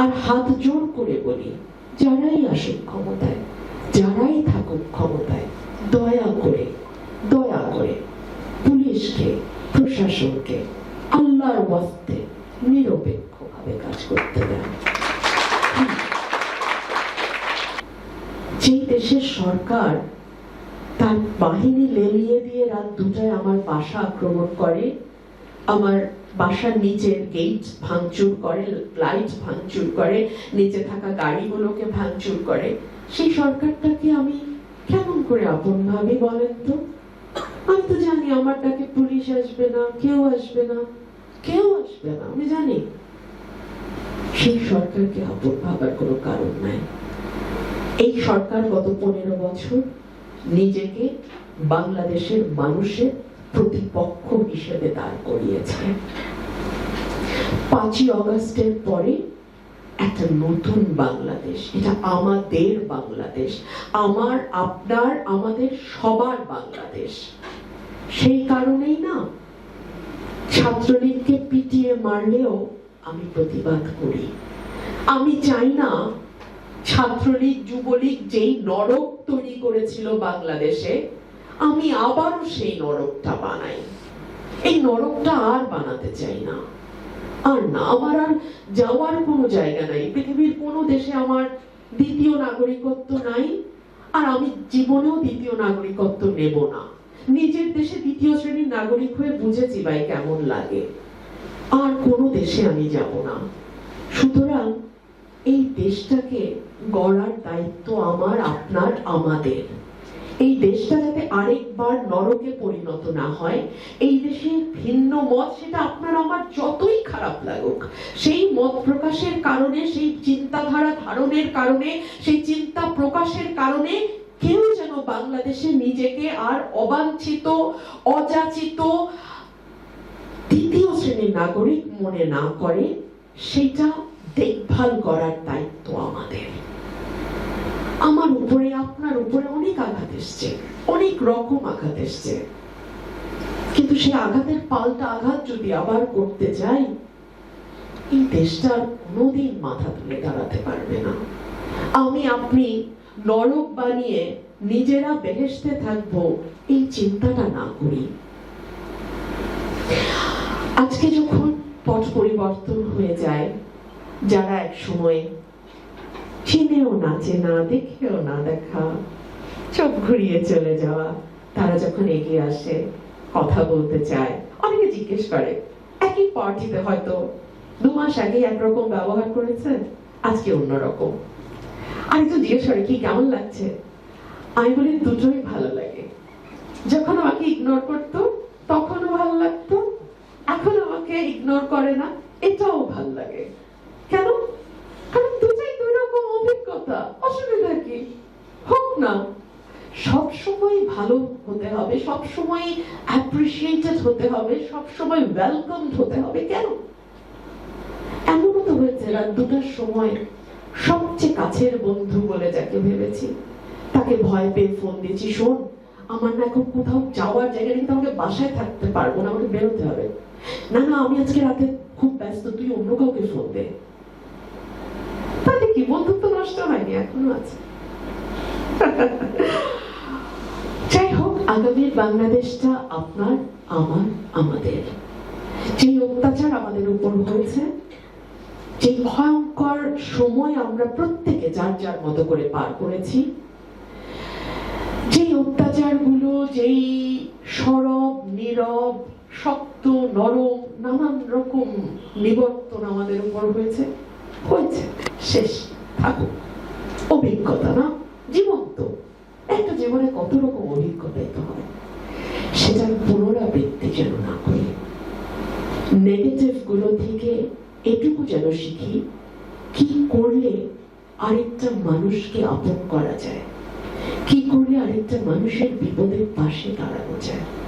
আর হাত জোর করে বলি, যারাই আসুক ক্ষমতায়, যারাই থাকুক ক্ষমতায়, দয়া করে দয়া করে পুলিশকে, প্রশাসনকে, আল্লাহর ওয়াস্তে নিরপেক্ষভাবে কাজ করতে দেন। যেই দেশের সরকার তার বাহিনী লেলিয়ে দিয়ে রাত দুটায় আমার বাসা আক্রমণ করে, আমার বাসার নিচের গেট ভাঙচুর করে লাইট ভাঙচুর করে, নিচে থাকা গাড়িগুলোকে ভাঙচুর করে। সেই সরকারটাকে আমি কেমন করে আপন ভাবি বলেন তো? আমি তো জানি আমার ডাকে পুলিশ আসবে না, কেউ আসবে না, কেউ আসবে না, আমি জানি। সেই সরকারকে আপন ভাবার কোনো কারণ নাই। এই সরকার গত পনেরো বছর নিজেকে বাংলাদেশের মানুষের প্রতিপক্ষ হিসেবে দাঁড় করিয়েছে পাঁচই অগস্টের পরে একটা নতুন বাংলাদেশ, এটা আমাদের বাংলাদেশ, আমার, আপনার, আমাদের সবার বাংলাদেশ। সেই কারণেই না, ছাত্রলীগকে পিটিয়ে মারলেও আমি প্রতিবাদ করি। আমি চাই না ছাত্রলীগ, যুবলীগ যেই নরক তৈরি করেছিল বাংলাদেশে আমি আবারও সেই নরকটা বানাই। এই নরকটা আর বানাতে চাই না। আর না আমার আর যাওয়ার কোনো জায়গা নাই। পৃথিবীর কোনো দেশে আমার দ্বিতীয় নাগরিকত্ব নাই। আর আমি জীবনেও দ্বিতীয় নাগরিকত্ব নেব না। নিজের দেশে দ্বিতীয় শ্রেণির নাগরিক হয়ে বুঝেছি ভাই কেমন লাগে। আর কোনো দেশে আমি যাব না। সুতরাং এই দেশটাকে গড়ার দায়িত্ব আমার, আপনার, আমাদের। এই দেশটা যাতে আরেকবার নরকে পরিণত না হয়, এই দেশে ভিন্ন মত সেটা আপনার আমার যতই খারাপ লাগুক, সেই মত প্রকাশের কারণে, সেই চিন্তাধারা ধারণের কারণে, সেই চিন্তা প্রকাশের কারণে কেউ যেন বাংলাদেশে নিজেকে আর অবাঞ্ছিত, অযাচিত দ্বিতীয় শ্রেণির নাগরিক মনে না করে, সেটা দেখভাল করার দায়িত্ব আমাদের। আমার উপরে, আপনার উপরে এসছে, অনেক রকম আঘাত এসছে। কিন্তু আঘাতের পাল্টা আঘাত যদি আবার করতে যাই এই দেশটা আর কোনোদিন মাথা তুলে দাঁড়াতে পারবে না। আমি, আপনি নরক বানিয়ে নিজেরা বেহেসতে থাকব, এই চিন্তাটা না করি। আজকে যখন পট পরিবর্তন হয়ে যায়, যারা এক সময় চিনেও না, চেনা, দেখেও না দেখা চোখ ঘুরিয়ে চলে যাওয়া। তারা যখন এগিয়ে আসে, কথা বলতে চায়, অনেকে জিজ্ঞেস করে, একই পার্টিতে হয়তো দু মাস আগে একরকম ব্যবহার করেছেন, আজকে অন্যরকম। আর একটু জিজ্ঞেস করে, কি, কেমন লাগছে? আমি বলি, দুটোই ভালো লাগে। যখন আমাকে ইগনোর করতো, তখনও ভালো লাগতো, এখন আমাকে ইগনোর করে না, এটাও ভালো লাগে। কেন? কারণ দুটাই দুই রকম অভিজ্ঞতা, অসুবিধা কি? হোক না। সব সময় ভালো হতে হবে, সব সময় অ্যাপ্রিসিয়েটেড হতে হবে, সব সময় ওয়েলকাম হতে হবে। কেন? এমনও তো হয়েছে রাত দুটার সময় সবচেয়ে কাছের বন্ধু বলে যাকে ভেবেছি। তাকে ভয় পেয়ে ফোন দিয়েছি শোন, আমার না এখন কোথাও যাওয়ার জায়গা কিন্তু আমাকে বাসায় থাকতে পারব না, আমাকে বেরোতে হবে। না না, আমি আজকে রাতে খুব ব্যস্ত, তুই অন্য কাউকে ফোন দে। তাতে কি বন্ধুত্ব নষ্ট হয়নি? এখনও আছে। যাই হোক, আগামীর বাংলাদেশটা আপনার, আমার, আমাদের। যে অত্যাচার আমাদের উপর হয়েছে যে ভয়ঙ্কর সময় আমরা প্রত্যেকে যার যার মতো করে পার করেছি যে অত্যাচারগুলো, যেই সরব, নীরব, শক্ত, নরম, নানান রকম নিবর্তন আমাদের উপর হয়েছে হয়েছে। শেষ থাকুক। অভিজ্ঞতা না জীবন তো একটা জীবনে কত রকম অভিজ্ঞতা হয় সেটার পুনরাবৃত্তি যেন না করি। নেগেটিভগুলো থেকে এটুকু যেন শিখি, কি করলে আরেকটা মানুষকে আপন করা যায়? কি করলে আরেকটা মানুষের বিপদের পাশে দাঁড়ানো যায়?